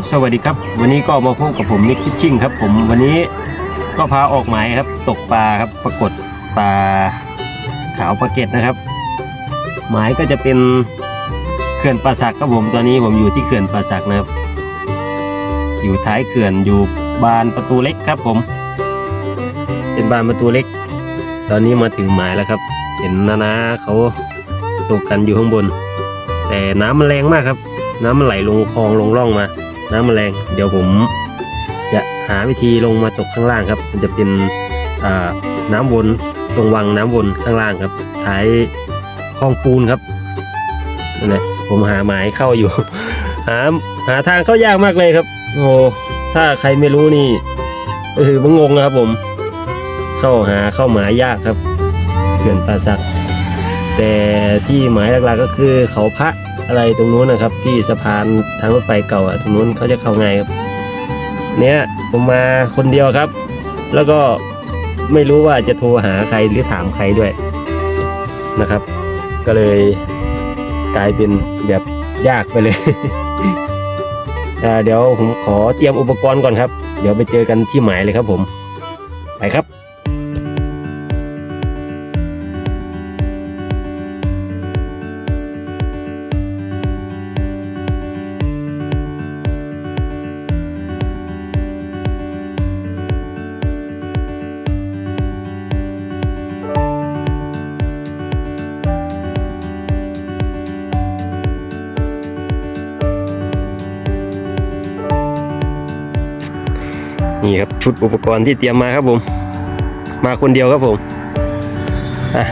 ับสวัสดีครับ วันนี้ก็มาพบกับผมนิกพิชชิ่งครับ ผมวันนี้ก็พาออกหมายครับ ตกปลาครับปรากฏปลาขาวปลาเก็ดนะครับ หมายก็จะเป็นเขื่อนป่าสักครับผมตอนนี้ผมอยู่ที่เขื่อนป่าสักนะครับ อยู่ท้ายเขื่อนอยู่บานประตูเล็กครับผม เป็นบานประตูเล็ก ตอนนี้มาถึงหมายแล้วครับ เห็นนานาเขาตกกันอยู่ข้างบน แต่น้ำมันแรงมากครับน้ำมันไหลลงคลองลงร่องมา น้ำแมันแรงเดี๋ยวผมจะหาวิธีลงมาตกข้างล่างครับ มันจะเป็นน้ำวนตรงวังน้ำวนข้างล่างครับท้ายคลองปูนครับนั่นแหละผมหาหมายเข้าอยู่ หาหาทางเข้ายากมากเลยครับ โอ้ถ้าใครไม่รู้นี่ก็คือมันงงนะครับผม เข้าหาเข้าหมายยากครับเขื่อนป่าสัก แต่ที่หมายหลักๆก็คือเขาพระ อะไรตรงนู้นนะครับ ที่สะพานทางรถไฟเก่าอะตรงนู้นเขาจะเข้าไงครับ เนี่ยผมมาคนเดียวครับ แล้วก็ไม่รู้ว่าจะโทรหาใครหรือถามใครด้วยนะครับ ก็เลยกลายเป็นแบบยากไปเลยเดี๋ยวผมขอเตรียมอุปกรณ์ก่อนครับ เดี๋ยวไปเจอกันที่หมายเลยครับผม ไปครับ ชุดอุปกรณ์ที่เตรียมมาครับผม มาคนเดียวครับผมอะ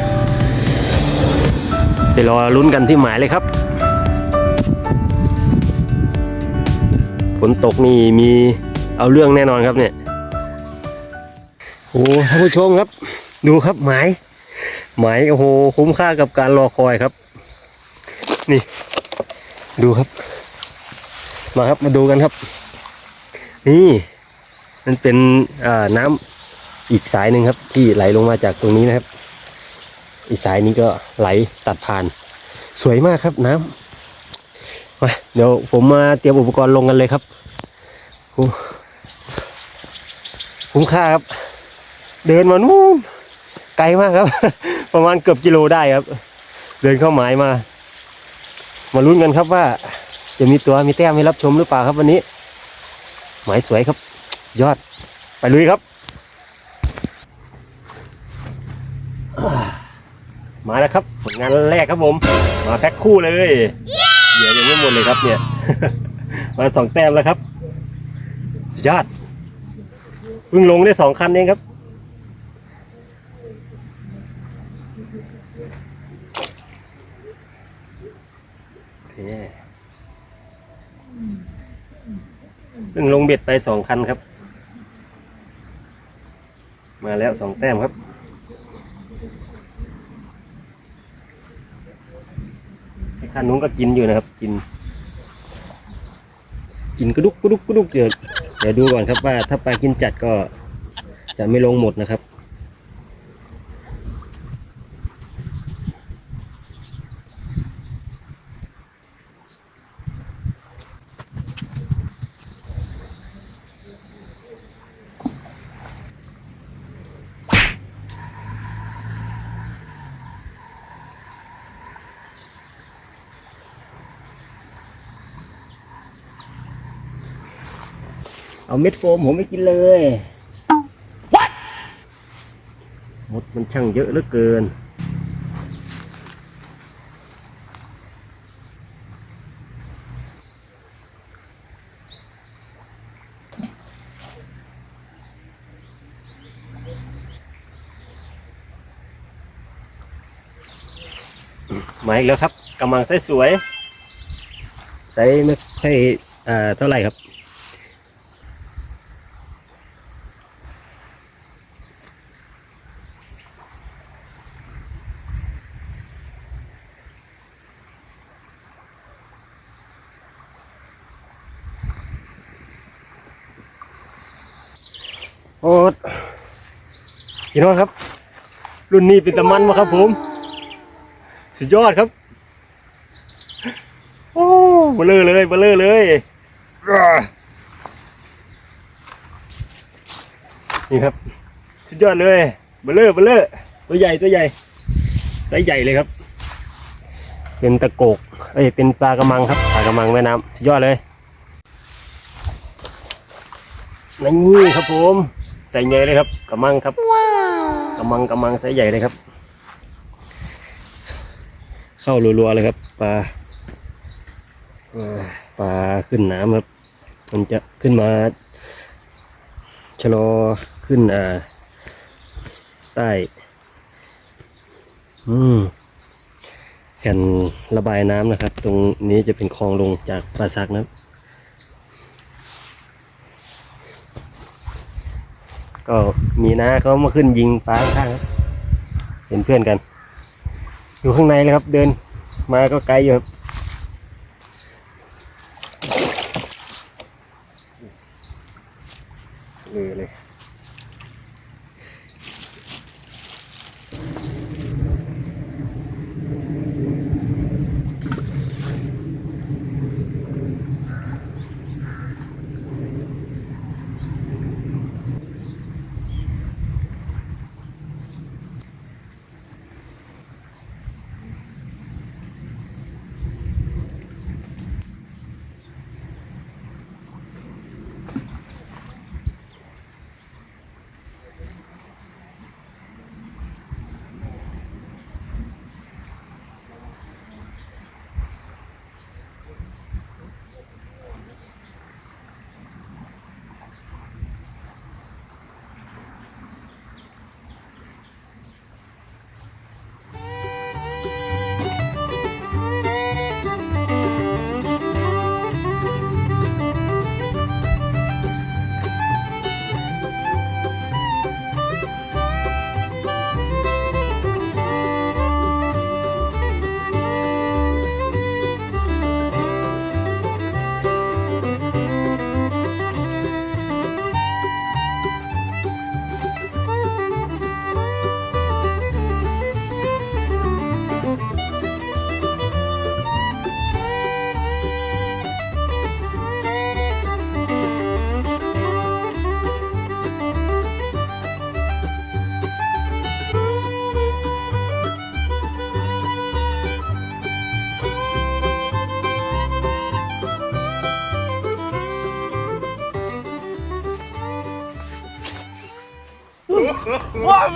ไปรอลุ้นกันที่หมายเลยครับฝนตกนี่มีเอาเรื่องแน่นอนครับเนี่ยโอ้ท่านผู้ชมครับ ดูครับหมายหมายโอ้โหคุ้มค่ากับการรอคอยครับ นี่ ดูครับ มาครับมาดูกันครับ นี่ มันเป็นน้ำอีกสายหนึ่งครับ ที่ไหลลงมาจากตรงนี้นะครับ อีกสายนี้ก็ไหลตัดผ่าน สวยมากครับน้ำมาเดี๋ยวผมมาเตรียมอุปกรณ์ลงกันเลยครับโอ้คุ้มค่าครับ เดินมานู่นไกลมากครับ ประมาณเกือบกิโลได้ครับ เดินเข้าหมายมา มาลุ้นกันครับว่า จะมีตัวมีแต้มให้รับชมหรือเปล่าครับวันนี้ หมายสวยครับ ยอด ไปลุยครับ มาแล้วครับ ผลงานแรกครับผม มาแพ็คคู่เลยเหยื่อยังไม่หมดเลยครับเนี่ย มาสองแต้มแล้วครับสุดยอดเพิ่งลงได้สองคันเองครับเพิ่งลงเบ็ดไปสองคันครับ มาแล้วสองแต้มครับ ไอ้คันนู้นก็กินอยู่นะครับ กิน กินกระดุกกระดุกกระดุกเดี๋ยวเดี๋ยวดูก่อนครับว่าถ้าปลากินจัดก็จะไม่ลงหมดนะครับ เอาเม็ดโฟมผมไม่กินเลย What มดมันช่างเยอะเหลือเกิน มาอีกแล้วครับกำลังไซส์สวยไซส์ไม่ค่อยอ่าเท่าไหร่ครับ โอ้ พี่น้องครับ รุ่นนี้เป็นตะมันมาครับผม สุดยอดครับ โอ้เบลอเลยเบลอเลยนี่ครับ สุดยอดเลยเบลเลอเบลอตัวใหญ่ตัวใหญ่ไซส์ใหญ่เลยครับ เป็นตะโกกเอ้ยเป็นปลากระมังครับปลากระมังแม่น้ำสุดยอดเลยนี่ครับผม ใส่ใหญ่เลยครับกระมังครับ กระมังกระมังไซส์ใหญ่เลยครับ เข้ารัวๆเลยครับปลาปลาขึ้นน้ำครับ มันจะขึ้นมาชะลอขึ้นอ่าใต้ อืมแผ่นระบายน้ำนะครับ ตรงนี้จะเป็นคลองลงจากปราซักนะครับ ก็มีนะเขามาขึ้นยิงปลาข้างครับเป็นเพื่อนกัน อยู่ข้างในเลยครับ เดินมาก็ไกลอยู่ครับเลยเลย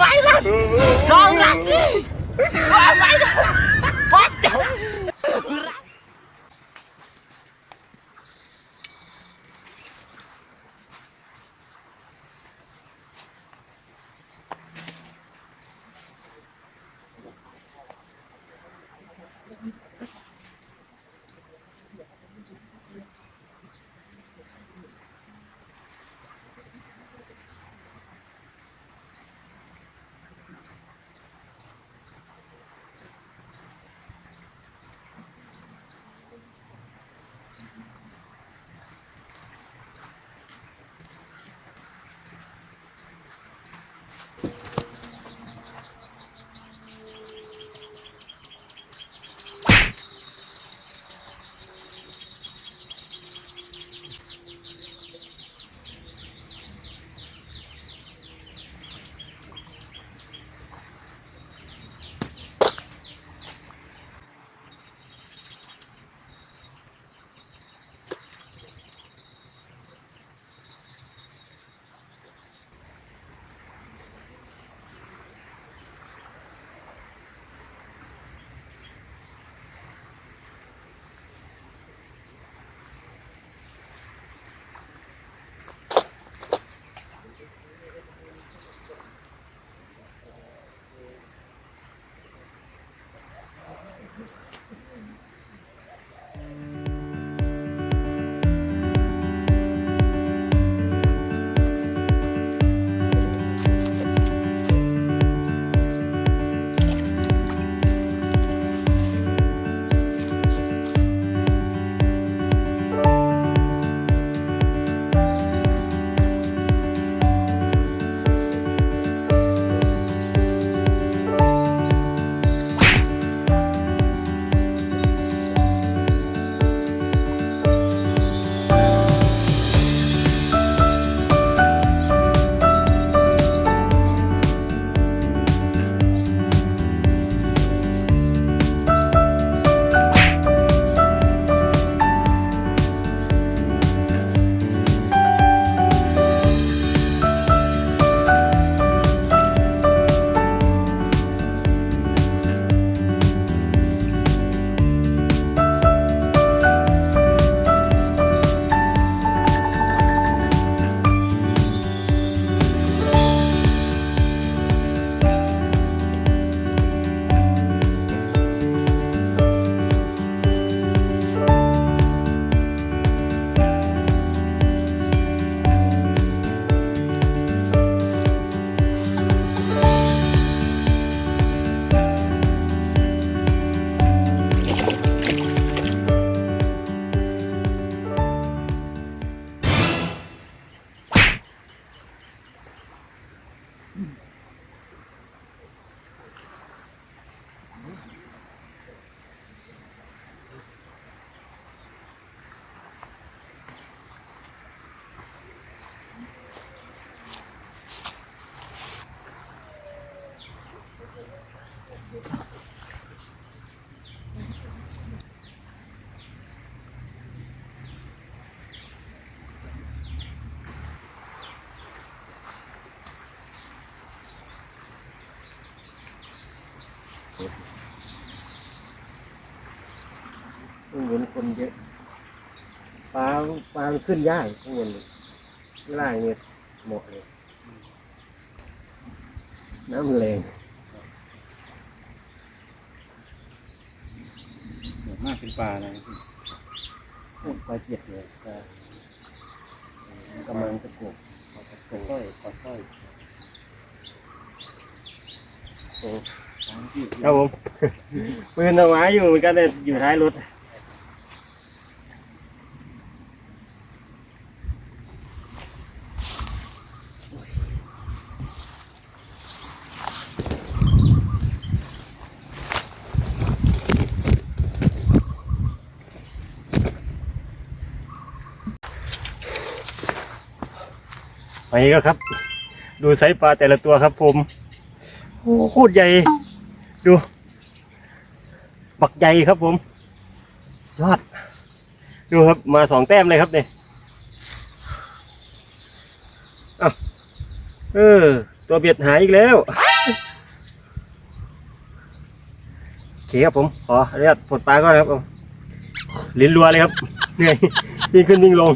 ไว้ละสองละสิ คนเยอะปลาปลามันขึ้นยากข้างบนนี่ข้างล่างเนี่ยเหมาะเลย น้ำแรงส่วนมากเป็นปลาอะไรปลาเจ็ดเลยปลากำลังตะกุกปลาสร้อยปลาสร้อยโอ้ปลาที่ครับผมปืนเอาไว้อยู่เหมือนกันเลยอยู่ท้ายรถ ไปแล้วครับ ดูไซส์ปลาแต่ละตัวครับผมโอ้โคตรใหญ่ ดูบักใหญ่ครับผมยอด ดูครับมาสองแต้มเลยครับเนี่ยเออ ตัวเบียดหายอีกแล้วโอเคครับผมขออนุญาตปลดปลาก่อนครับผมลิ้นรัวเลยครับเหนื่อยวิ่งขึ้นวิ่งลง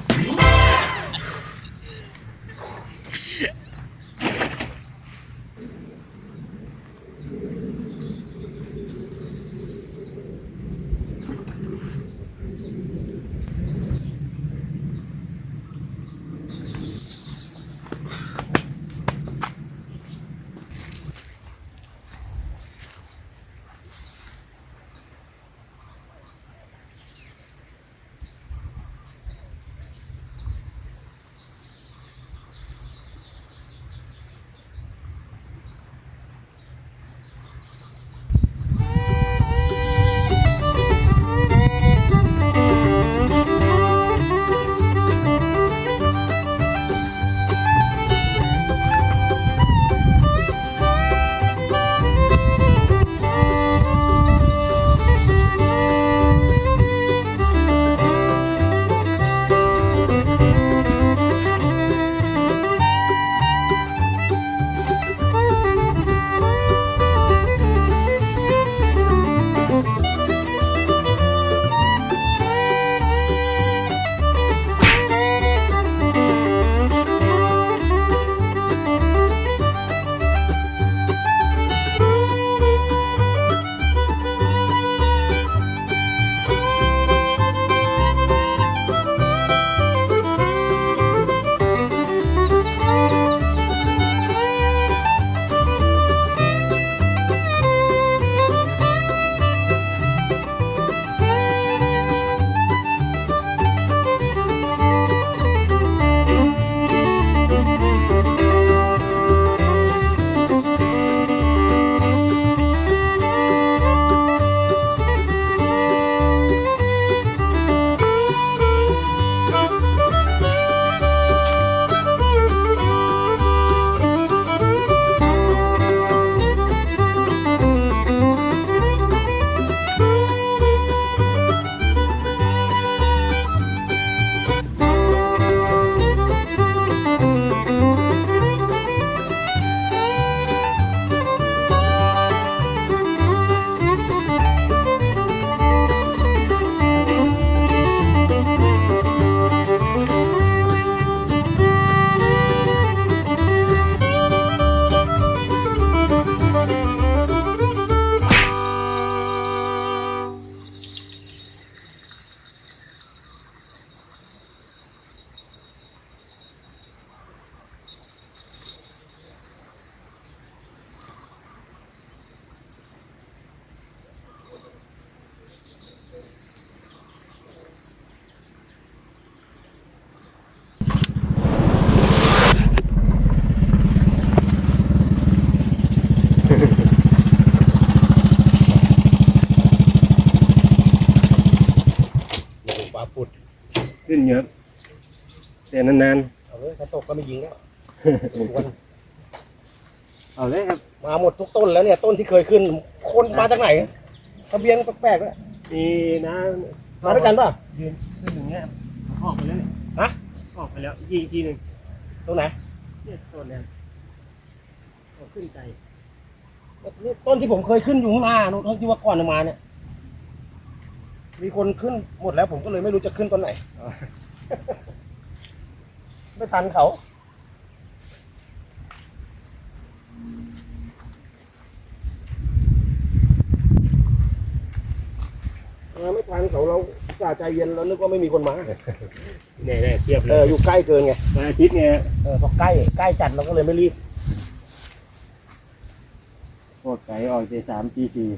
ขึ้นเยอะ แต่นานเอาเลยถ้าตกก็ไม่ยิงแล้วๆเอาเลยครับ มาหมดทุกต้นแล้วเนี่ยต้นที่เคยขึ้น คนมาจากไหนทะเบียนแปลกๆแล้วมีน้ามาด้วยกันป่ะ ยืนขึ้นอย่างเงี้ยออกไปแล้วเนี่ยฮะ ออกไปแล้วยิงอีกทีหนึ่งตรงไหนเนี่ยต้นเนี่ยออกขึ้นไกลนี่ต้นที่ผมเคยขึ้นอยู่ข้างหน้านู่นที่ว่าก่อนจะมาเนี่ย มีคนขึ้นหมดแล้วผมก็เลยไม่รู้จะขึ้นตอนไหน ไม่ทันเขามาไม่ทันเขาเราจ่าใจเย็นแล้วนึกว่าไม่มีคนมาเนี่ยได้เทียบเอเลอยอยู่ใกล้เกินไง วันอาทิตย์เนี่ยเออพอใกล้ใกล้จัดเราก็เลยไม่รีบพวกไก่ออกตีสามตีสี่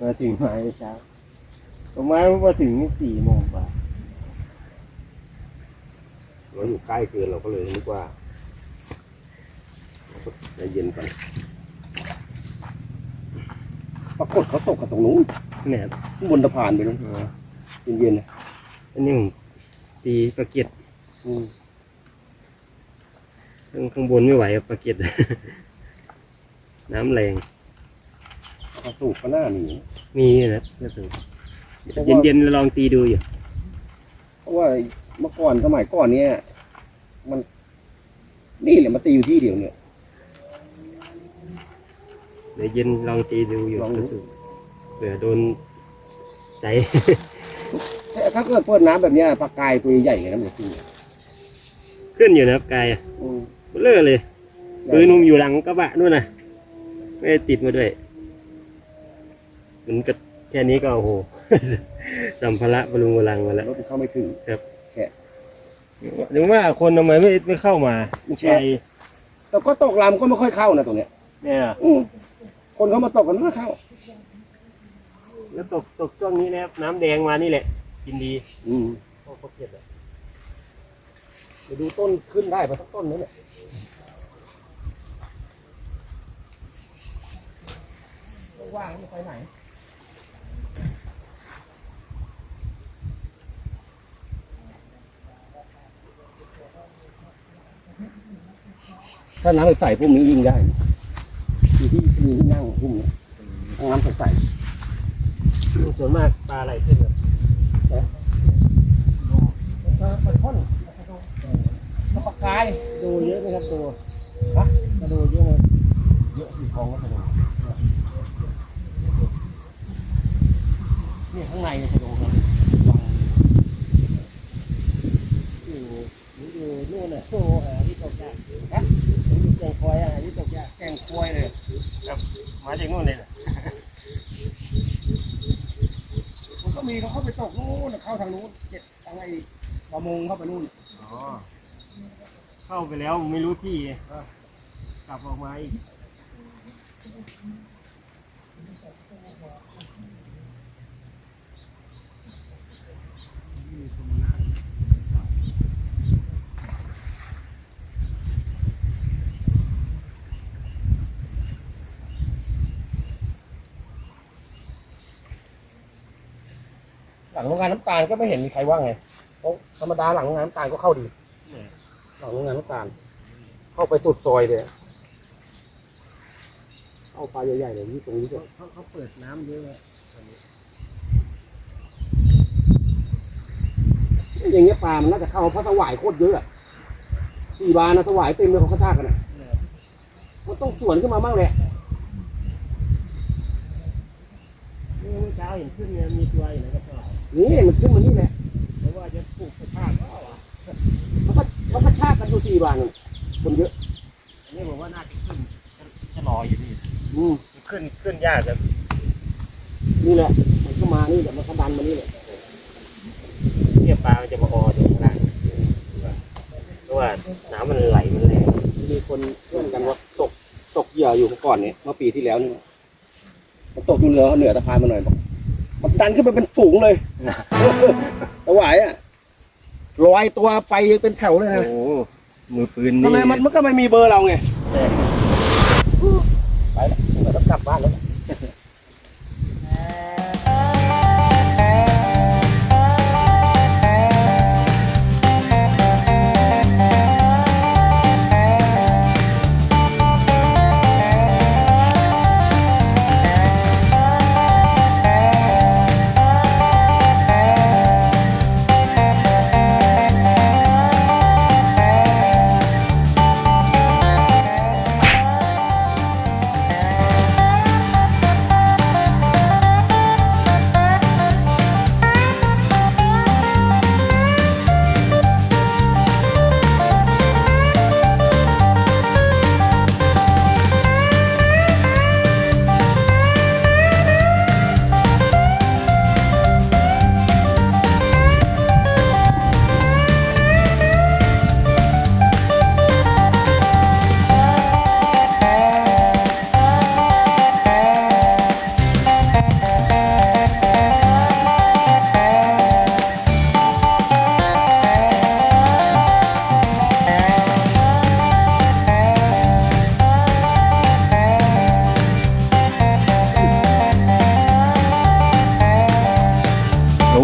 มาถึงหมายเช้า ประมาณว่าถึงสี่โมงกว่าเราอยู่ใกล้เกินเราก็เลยนึกว่าใจเย็นกันปรากฏเขาตกกันตรงนู้นเนี่ยข้างบนสะพานไปนู้นเย็นๆนะอันนี้ผมตีประเก็ดอืมข้างข้างบนไม่ไหวครับประเก็ดน้ำแรงเขาสูบก็หน้าหนีมีนะก็ถึง เย็นๆลองตีดูอยู่ เพราะว่าเมื่อก่อนสมัยก่อนเนี่ย มัน นี่แหละมาตีอยู่ที่เดียวเนี่ย เดี๋ยวเย็นลองตีดูอยู่ลองดู กระสุนเผื่อโดนใสแต่ถ้าเกิดเปิดน้ำแบบเนี้ยปลากายตัวใหญ่เลยนะมันจริงขึ้นอยู่นะครับกายอะอืมเบลอเลยปืนผมอยู่หลังกระบะนู่นนะไม่ได้ติดมาด้วย มันก็ แค่นี้ก็โอ้โห สัมภาระบรรลุงบลังมาแล้วรถมันเข้าไม่ถึงถึงว่าคนทำไมไม่ไม่เข้ามามันแช่ใช่แต่ก็ตกลำก็ไม่ค่อยเข้านะตรงเนี้ย เนี่ยอืมคนเขามาตกกันไม่เข้า แล้วตกตกช่วงนี้นะครับน้ำแดงมานี่แหละ กินดี อืมโอ้โหเผ็ดอะไปดูต้นขึ้นได้ปะสักต้นนี้เนี่ยว่างๆไม่ไปไหน ถ้าน้ำใสๆพวกนี้ยิงได้มีที่มีที่นั่งพวกนี้น้ำใสส่วนมากปลาอะไรขึ้นครับๆปลาปลาท่อนปลาปลากายดูเยอะไหมครับตัวฮะมาดูเยอะไหมเยอะที่คลองก็ไปดูเนี่ยข้างในเนี่ยไปดูครับวางอยู่อยู่นู่นน่ะโอ้ โหหาที่ตกยากฮะผมอยู่แกงคอยอะไรที่ตกยากแกงควยเลยครับมาจากนู่นเลยน่ะมันก็มีเขาเข้าไปตกนู้นเข้าทางนู้นเจ็ดทางไอ้ประมงเข้าไปนู่นเข้าไปแล้วไม่รู้ที่กลับออกมาอีก ลังโรงงานน้ำตาลก็ไม่เห็นมีใครว่าไงเพราะธรรมดาหลังโรงงานน้ำตาลก็เข้าดีหลังโรงงานน้ำตาล เข้าไปสุดซอยเลยเอาปลาใหญ่ๆเลยนี่ตรงนี้ก็เขาเขาเปิดน้ำเยอะเลยอย่างเงี้ยปลา มันน่าจะเข้าเพราะสวายโคตรเยอะอะสี่บานนะสวายเต็มเลยเขากระชากกันอะมันต้องสวนขึ้นมาบ้างแหละนี่เมื่อเช้าเห็นขึ้นเนี่ยมีตัวอยู่ในกระสอบ นี่มันขึ้นมานี่แหละเพราะว่าจะปลูกกระชากก็อะมันก็มันกระชากกันอยู่สี่บานน่ะคนเยอะอันนี้ผมว่าน่าจะขึ้นจะรออยู่นี่อืมขึ้นขึ้นยากครับนี่แหละมันก็มานี่แหละมันก็ดันมานี่แหละเนี่ยปลามันจะมาออตรงข้างล่างเพราะว่าน้ำมันไหลมันแรงมีคนเพื่อนกันว่าตกตกเหยื่ออยู่เมื่อก่อนเนี่ยเมื่อปีที่แล้วนี่มันตกอยู่เหนือเหนือสะพานมาหน่อยบอกมัน ดันขึ้นไปเป็นฝูงเลยสวายอะลอยตัวไปเป็นแถวเลยโอ้ฮะโหมือปืนทำนี่ไมมันมันก็ไม่มีเบอร์เราไงไปแล้วเราต้องกลับบ้านแล้ว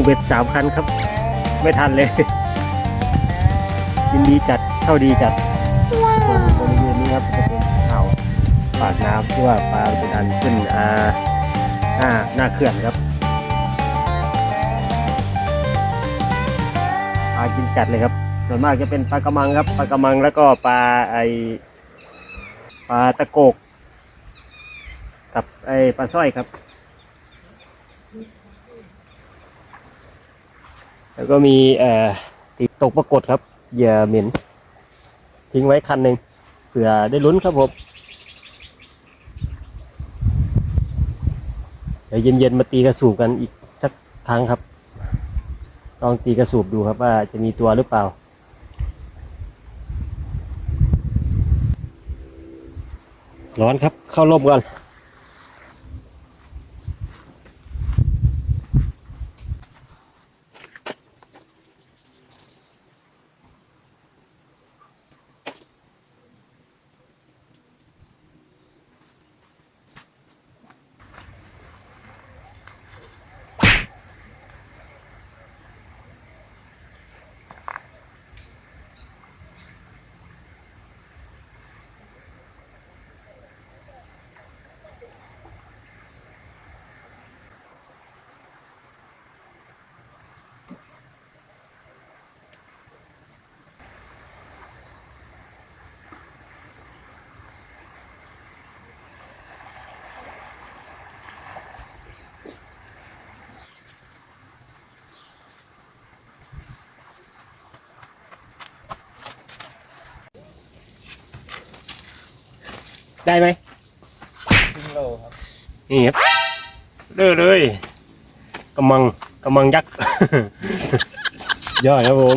เบ็ดสามคันครับ ไม่ทันเลย ยินดีจัดเข้าดีจัดตรงบริเวณนี้ครับจะเป็นอ่าวปากน้ำที่ว่าปลาเป็นอันขึ้นอ่าหน้าหน้าเขื่อนครับปลากินจัดเลยครับ ส่วนมากจะเป็นปลากระมังครับปลากระมังแล้วก็ปลาไอปลาตะโกก กับไอปลาสร้อยครับ แล้วก็มีเอ่อติดตกปรากฏครับเหยื่อเหม็นทิ้งไว้คันหนึ่งเผื่อได้ลุ้นครับผมเดี๋ยวเย็นๆมาตีกระสูบกันอีกสักครั้งครับ ลองตีกระสูบดูครับว่าจะมีตัวหรือเปล่า ร้อนครับเข้าร่มก่อน ได้ไหมครึ่งโลครับนี่ครับเด้อเลยกำมังกำมังยักษ์ ยอดครับผม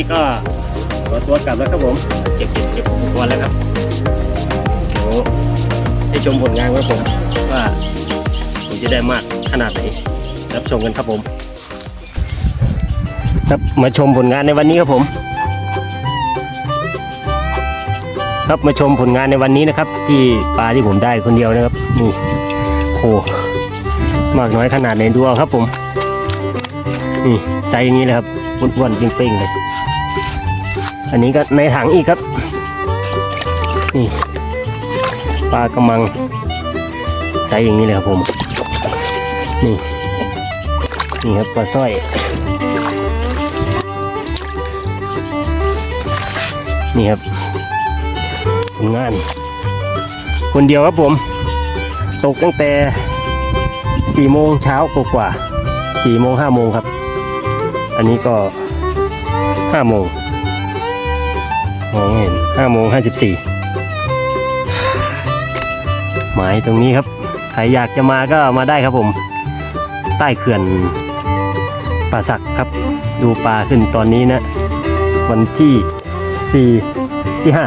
นี้ก็ขอตัวกลับแล้วครับผม เก็บเก็บเก็บอุปกรณ์แล้วครับเดี๋ยวให้ชมผลงานครับผมว่าผมจะได้มากขนาดไหนรับชมกันครับผม ครับมาชมผลงานในวันนี้ครับผม ครับมาชมผลงานในวันนี้นะครับ ที่ปลาที่ผมได้คนเดียวนะครับนี่โหมากน้อยขนาดไหนดูเอาครับผม นี่ใจอย่างนี้เลยครับอ้วนๆเป้งๆเลย อันนี้ก็ในถังอีกครับ นี่ปลากระมังใสอย่างนี้เลยครับผม นี่ นี่ครับปลาสร้อย นี่ครับผลงาน คนเดียวครับผม ตกตั้งแต่สี่โมงเช้ากว่าสี่โมงห้าโมงครับ อันนี้ก็ห้าโมง มองเห็นห้าโมงห้าสิบสี่หมายตรงนี้ครับ ใครอยากจะมาก็มาได้ครับผม ใต้เขื่อนป่าสักครับ ดูปลาขึ้นตอนนี้นะ วันที่ 4 ที่ 5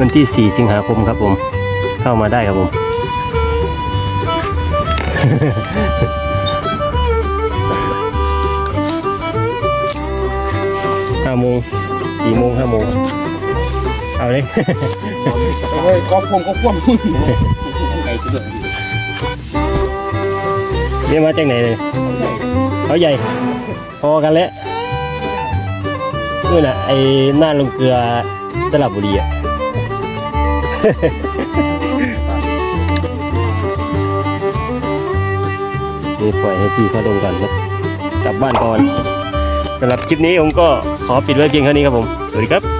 วันที่ 4 สิงหาคมครับผม เข้ามาได้ครับผม สี่โมงห้าโมงเอาเลยเฮ้ยก็พวงก็พวงพุ่นไก่จะเดือดเรียกมาจากไหนเลยเขาใหญ่ พอกันแล้วนู่นน่ะไอ้หน้าลงเกลือสลับบุรีอะนี่ปล่อยให้พี่เขาลงก่อนครับกลับบ้านก่อน สำหรับคลิปนี้ผมก็ขอปิดไว้เพียงเท่านี้ครับผม สวัสดีครับ